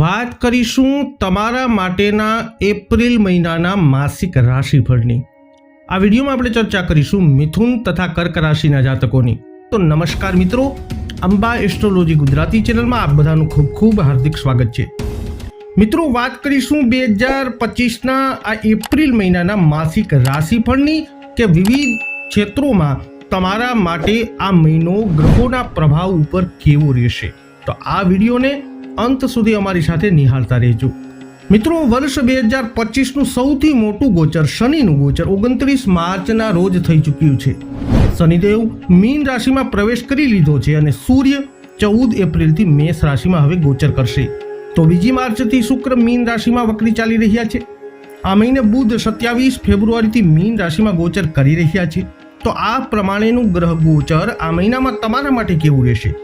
વાત કરીશું તમારા માટેના એપ્રિલ મહિનાના માસિક રાશિફળની. આ વિડીયોમાં આપણે ચર્ચા કરીશું મિથુન તથા કર્ક રાશિના જાતકોની. તો નમસ્કાર મિત્રો, અંબા એસ્ટ્રોલોજી ગુજરાતી ચેનલમાં આપ બધાનું ખૂબ ખૂબ હાર્દિક સ્વાગત છે. મિત્રો, વાત કરીશું બે હજાર પચીસના આ એપ્રિલ મહિનાના માસિક રાશિફળની કે વિવિધ ક્ષેત્રોમાં તમારા માટે આ મહિનો ગ્રહોના પ્રભાવ ઉપર કેવો રહેશે. તો આ વિડીયોને અંત સુધી અમારી સાથે નિહાળતા રહેજો. મિત્રો, વર્ષ બે હજાર પચીસનું સૌથી મોટું ગોચર, શનિનું ગોચર ઓગણત્રીસ માર્ચના રોજ થઈ ચૂક્યું છે. શનિદેવ મીન રાશિમાં પ્રવેશ કરી લીધો છે અને સૂર્ય ચૌદ એપ્રિલથી મેષ રાશિમાં હવે ગોચર કરશે. તો બીજી માર્ચથી શુક્ર મીન રાશિમાં વક્રી ચાલી રહ્યા છે. આ મહિને બુધ સત્યાવીસ ફેબ્રુઆરીથી મીન રાશિમાં ગોચર કરી રહ્યા છે. તો આ પ્રમાણેનું ગ્રહ ગોચર આ મહિનામાં તમારા માટે કેવું રહેશે?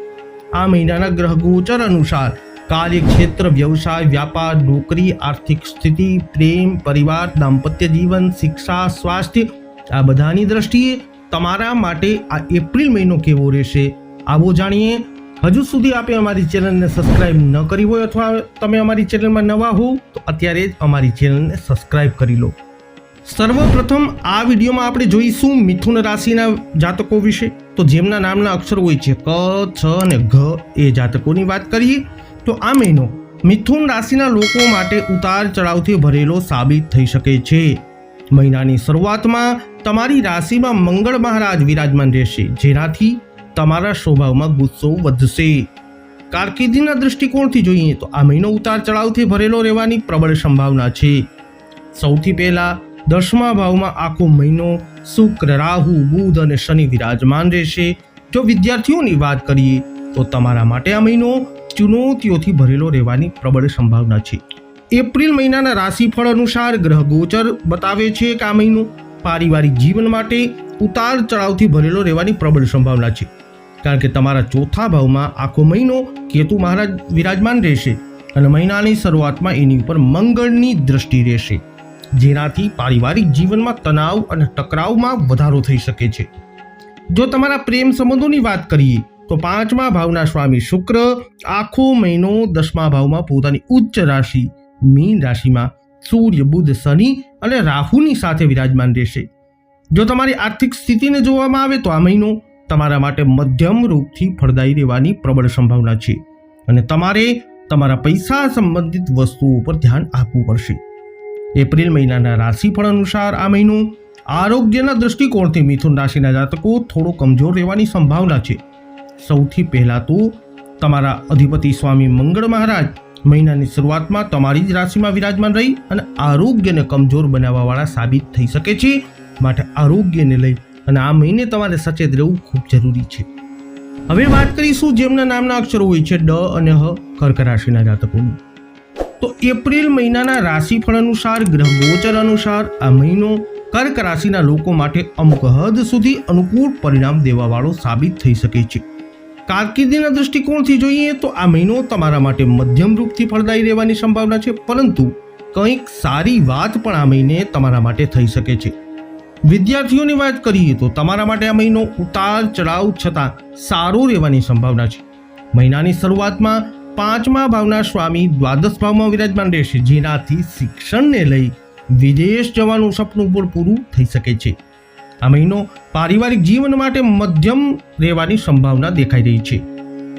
આ મહિનાના ગ્રહ ગોચર અનુસાર કાર્યક્ષેત્ર, વ્યવસાય, વ્યાપાર, નોકરી, આર્થિક સ્થિતિ, પ્રેમ, પરિવાર, દાંપત્ય જીવન, શિક્ષા, સ્વાસ્થ્ય, આ બધાની દ્રષ્ટિએ તમારા માટે આ એપ્રિલ મહિનો કેવો રહેશે? આવો જાણીએ. હજુ સુધી આપે અમારી ચેનલને સબસ્ક્રાઇબ ન કરી હોય અથવા તમે અમારી ચેનલમાં નવા હો, તો અત્યારે જ અમારી ચેનલને સબસ્ક્રાઇબ કરી લો. સર્વપ્રથમ આ વિડીયોમાં આપણે જોઈશું મિથુન રાશિના જાતકો વિશે. તો જેમના નામના અક્ષરો હોય છે ક, છ અને ઘ, એ જાતકોની વાત કરીએ. તો આ મહિનો મિથુન રાશિના લોકો માટે ઉતાર ચઢાવથી ભરેલો સાબિત થઈ શકે છે. મહિનાની શરૂઆતમાં તમારી રાશિમાં મંગળ મહારાજ વિરાજમાન રહેશે, જેનાથી તમારા સ્વભાવમાં ગુસ્સો વધશે. કારકિર્દીના દૃષ્ટિકોણથી જોઈએ તો આ મહિનો ઉતાર ચઢાવથી ભરેલો રહેવાની પ્રબળ સંભાવના છે. સૌથી પહેલા દસમા ભાવમાં આખો મહિનો શુક્ર, રાહુ, બુધ અને શનિ વિરાજમાન રહેશે. જો વિદ્યાર્થીઓની વાત કરીએ તો તમારા માટે આ મહિનો ચુનૌતીઓથી ભરેલો રહેવાની પ્રબળ સંભાવના છે. એપ્રિલ મહિનાના રાશિફળ અનુસાર ગ્રહ ગોચર બતાવે છે કે આ મહિનો પારિવારિક જીવન માટે ઉતાર ચઢાવથી ભરેલો રહેવાની પ્રબળ સંભાવના છે. કારણ કે તમારા ચોથા ભાવમાં આખો મહિનો કેતુ મહારાજ વિરાજમાન રહેશે અને મહિનાની શરૂઆતમાં એની ઉપર મંગળની દ્રષ્ટિ રહેશે. જેનાથી પારિવારિક જીવનમાં તણાવ અને ટકરાવમાં વધારો થઈ શકે છે. જો તમારા પ્રેમ સંબંધોની વાત કરીએ તો પાંચમા ભાવના સ્વામી શુક્ર આખો મહિનો દસમા ભાવમાં પોતાની ઉચ્ચ રાશિ, મીન રાશિમાં સૂર્ય, બુધ, શનિ અને રાહુની સાથે વિરાજમાન રહેશે. જો તમારી આર્થિક સ્થિતિને જોવામાં આવે તો આ મહિનો તમારા માટે મધ્યમ રૂપથી ફળદાયી રહેવાની પ્રબળ સંભાવના છે અને તમારે તમારા પૈસા સંબંધિત વસ્તુઓ પર ધ્યાન આપવું પડશે. એપ્રિલ મહિનાના રાશિફળ અનુસાર આ મહિનો આરોગ્યના દૃષ્ટિકોણથી મિથુન રાશિના જાતકો થોડો કમજોર રહેવાની સંભાવના છે. સૌથી પહેલાં તો તમારા અધિપતિ સ્વામી મંગળ મહારાજ મહિનાની શરૂઆતમાં તમારી જ રાશિમાં વિરાજમાન રહી અને આરોગ્યને કમજોર બનાવવાવાળા સાબિત થઈ શકે છે. માટે આરોગ્યને લઈ અને આ મહિને તમારે સચેત રહેવું ખૂબ જરૂરી છે. હવે વાત કરીશું જેમના નામના અક્ષરો હોય છે ડ અને હ કર્ક રાશિના જાતકોની. તો એપ્રિલ મહિનાના રાશિફળ અનુસાર, ગ્રહ ગોચર અનુસાર આ મહિનો કર્ક રાશિના લોકો માટે અમુક હદ સુધી અનુકૂળ પરિણામ દેવાવાળો સાબિત થઈ શકે છે. કારકિર્દીના દૃષ્ટિકોણથી જોઈએ તો આ મહિનો તમારા માટે મધ્યમ રૂપથી ફળદાયી રહેવાની સંભાવના છે, પરંતુ કંઈક સારી વાત પણ આ મહિને તમારા માટે થઈ શકે છે. વિદ્યાર્થીઓની વાત કરીએ તો તમારા માટે આ મહિનો ઉતાર ચઢાવ છતાં સારો રહેવાની સંભાવના છે. મહિનાની શરૂઆતમાં પાંચમા ભાવના સ્વામી દ્વાદશ ભાવમાં વિરાજમાન રહેશે, જેનાથી શિક્ષણને લઈ વિદેશ જવાનું સપનું પણ પૂરું થઈ શકે છે. આ મહિનો પારિવારિક જીવન માટે મધ્યમ રહેવાની સંભાવના દેખાઈ રહી છે.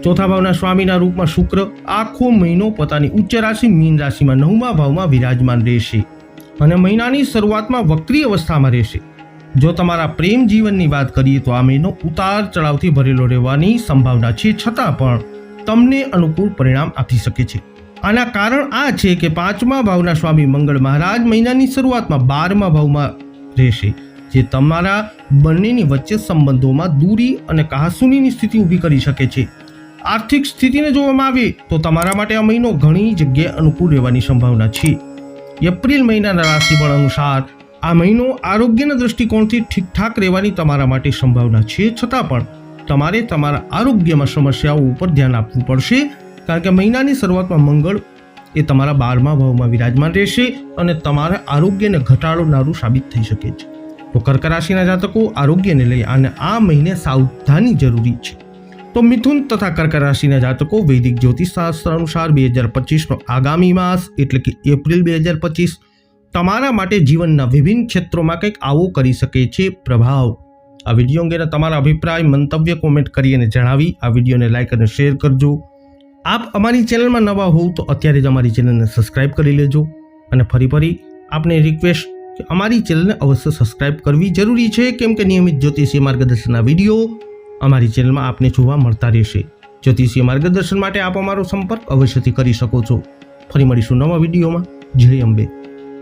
ચોથા ભાવના સ્વામીના રૂપમાં શુક્ર આખો મહિનો પોતાની ઉચ્ચ રાશિ, મીન રાશિમાં નવમા ભાવમાં વિરાજમાન રહેશે અને મહિનાની શરૂઆતમાં વક્રી અવસ્થામાં રહેશે. જો તમારા પ્રેમ જીવનની વાત કરીએ તો આ મહિનો ઉતાર ચઢાવથી ભરેલો રહેવાની સંભાવના છે, છતાં પણ તમને અનુકૂળ પરિણામ આપી શકે છે. આના કારણ આ છે કે પાંચમા ભાવના સ્વામી મંગળ મહારાજ મહિનાની શરૂઆતમાં બારમા ભાવમાં રહેશે. જે તમારા બંનેની વચ્ચે સંબંધોમાં દૂરી અને કાહસુનીની સ્થિતિ ઊભી કરી શકે છે. આર્થિક સ્થિતિને જોવામાં આવે તો તમારા માટે આ મહિનો ઘણી જગ્યાએ અનુકૂળ રહેવાની સંભાવના છે. એપ્રિલ મહિનાના રાશિફળ અનુસાર આ મહિનો આરોગ્યના દૃષ્ટિકોણથી ઠીકઠાક રહેવાની તમારા માટે સંભાવના છે. છતાં પણ તમારે તમારા આરોગ્યમાં સમસ્યાઓ ઉપર ધ્યાન આપવું પડશે, કારણ કે મહિનાની શરૂઆતમાં મંગળ એ તમારા બારમા ભાવમાં વિરાજમાન રહેશે અને તમારા આરોગ્યને ઘટાડનારું સાબિત થઈ શકે છે. તો કર્ક રાશિના જાતકો આરોગ્યને લઈ અને આ મહિને સાવધાની જરૂરી છે. તો મિથુન તથા કર્ક રાશિના જાતકો વૈદિક જ્યોતિષ શાસ્ત્ર અનુસાર બે હજાર પચીસનો આગામી માસ એટલે કે એપ્રિલ બે હજાર પચીસ તમારા માટે જીવનના વિભિન્ન ક્ષેત્રોમાં કંઈક આવો કરી શકે છે પ્રભાવ. આ વીડિયો અંગેના તમારા અભિપ્રાય, મંતવ્ય કોમેન્ટ કરી અને જણાવી. આ વિડીયોને લાઇક અને શેર કરજો. આપ અમારી ચેનલમાં નવા હોવ તો અત્યારે જ અમારી ચેનલને સબસ્ક્રાઇબ કરી લેજો અને ફરી ફરી આપને રિક્વેસ્ટ કે અમારી ચેનલને અવશ્ય સબસ્ક્રાઇબ કરવી જરૂરી છે, કેમ કે નિયમિત જ્યોતિષીય માર્ગદર્શનના વીડિયો અમારી ચેનલમાં આપને જોવા મળતા રહેશે. જ્યોતિષીય માર્ગદર્શન માટે આપ અમારો સંપર્ક અવશ્યથી કરી શકો છો. ફરી મળીશું નવા વિડીયોમાં. જય અંબે.